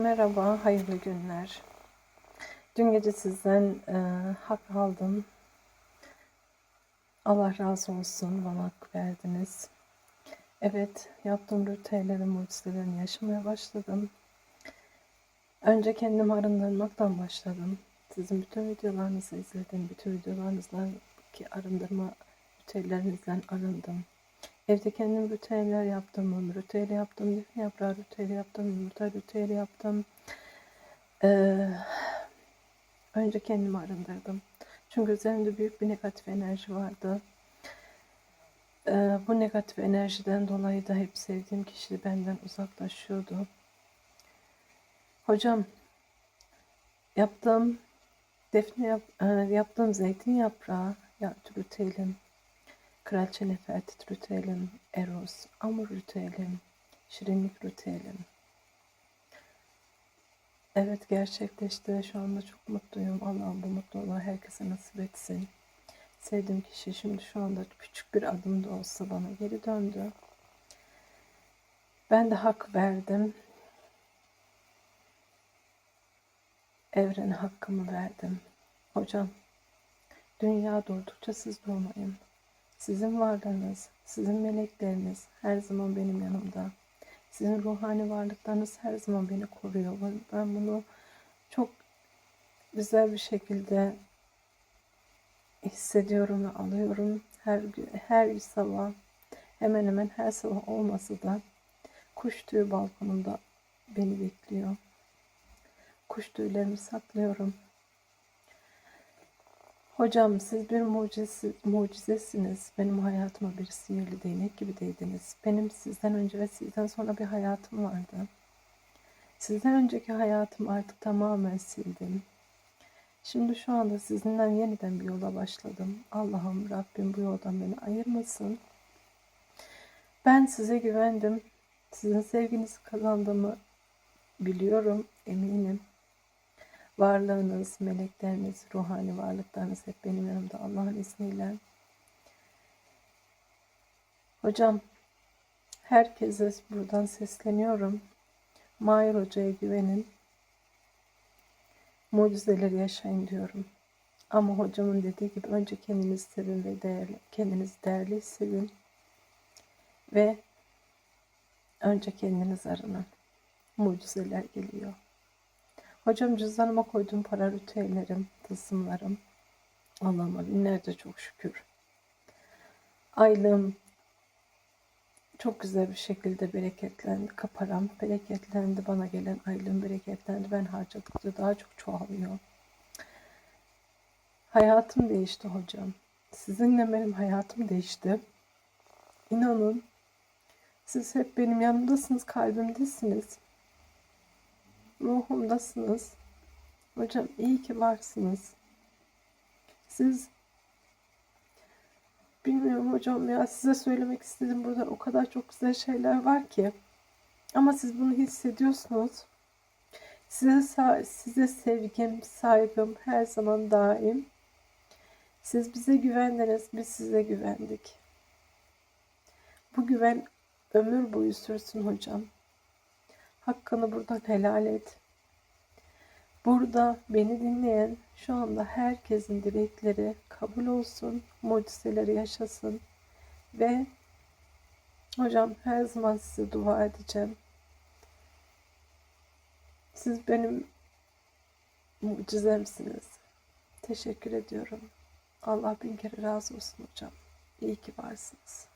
Merhaba, hayırlı günler. Dün gece sizden e, hak aldım. Allah razı olsun, bana hak verdiniz. Evet, yaptığım ritüellerin mucizelerini yaşamaya başladım. Önce kendimi arındırmaktan başladım. Sizin bütün videolarınızı izledim. Bütün videolarınızdaki arındırma ritüellerinizden arındım. Evde kendim ritüeller yaptım, ritüeli yaptım, defne yaprağı ritüeli yaptım, yumurta ritüeli yaptım. Ee, önce kendimi arındırdım. Çünkü üzerimde büyük bir negatif enerji vardı. Ee, bu negatif enerjiden dolayı da hep sevdiğim kişi benden uzaklaşıyordu. Hocam, yaptığım defne yap, e, yaptığım zeytin yaprağı ya ritüelim Kraliçe Nefertit ritüelim, Eros, Amur ritüelim, Şirinlik ritüelim. Evet gerçekleşti ve şu anda çok mutluyum. Allah'ım bu mutluluğu herkese nasip etsin. Sevdiğim kişi şimdi şu anda küçük bir adım da olsa bana geri döndü. Ben de hak verdim. Evrene hakkımı verdim. Hocam, dünya durdukça siz durmayın. Sizin varlığınız, sizin melekleriniz her zaman benim yanımda. Sizin ruhani varlıklarınız her zaman beni koruyor. Ben, bunu çok güzel bir şekilde hissediyorum ve alıyorum. Her her sabah hemen hemen her sabah olmasa da kuş tüyü balkonumda beni bekliyor. Kuş tüylerimi saklıyorum. Hocam siz bir mucize, mucizesiniz. Benim hayatıma bir sihirli değnek gibi değdiniz. Benim sizden önce ve sizden sonra bir hayatım vardı. Sizden önceki hayatım artık tamamen sildim. Şimdi şu anda sizinden yeniden bir yola başladım. Allah'ım Rabbim bu yoldan beni ayırmasın. Ben size güvendim. Sizin sevginizi kazandığımı biliyorum, eminim. Varlığınız, melekleriniz, ruhani varlıklarınız hep benim yanımda Allah'ın izniyle. Hocam, herkese buradan sesleniyorum. Mahir Hoca'ya güvenin. Mucizeleri yaşayın diyorum. Ama hocamın dediği gibi önce kendinizi sevin ve değerli, kendinizi değerli hissedin. Ve önce kendiniz arının. Mucizeler geliyor. Hocam cüzdanıma koyduğum para ritüellerim, tılsımlarım. Allah'ıma binlerce çok şükür. Aylığım çok güzel bir şekilde bereketlendi. Kaparam bereketlendi. Bana gelen aylığım bereketlendi. Ben harcadıkça daha çok çoğalıyor. Hayatım değişti hocam. Sizinle benim hayatım değişti. İnanın siz hep benim yanımdasınız, kalbimdesiniz ruhumdasınız. Hocam iyi ki varsınız. Siz bilmiyorum hocam ya size söylemek istedim burada o kadar çok güzel şeyler var ki. Ama siz bunu hissediyorsunuz. Size, size sevgim, saygım her zaman daim. Siz bize güvendiniz, biz size güvendik. Bu güven ömür boyu sürsün hocam. Hakkını buradan helal et. Burada beni dinleyen şu anda herkesin dilekleri kabul olsun, mucizeleri yaşasın ve hocam her zaman size dua edeceğim. Siz benim mucizemsiniz. Teşekkür ediyorum. Allah bin kere razı olsun hocam. İyi ki varsınız.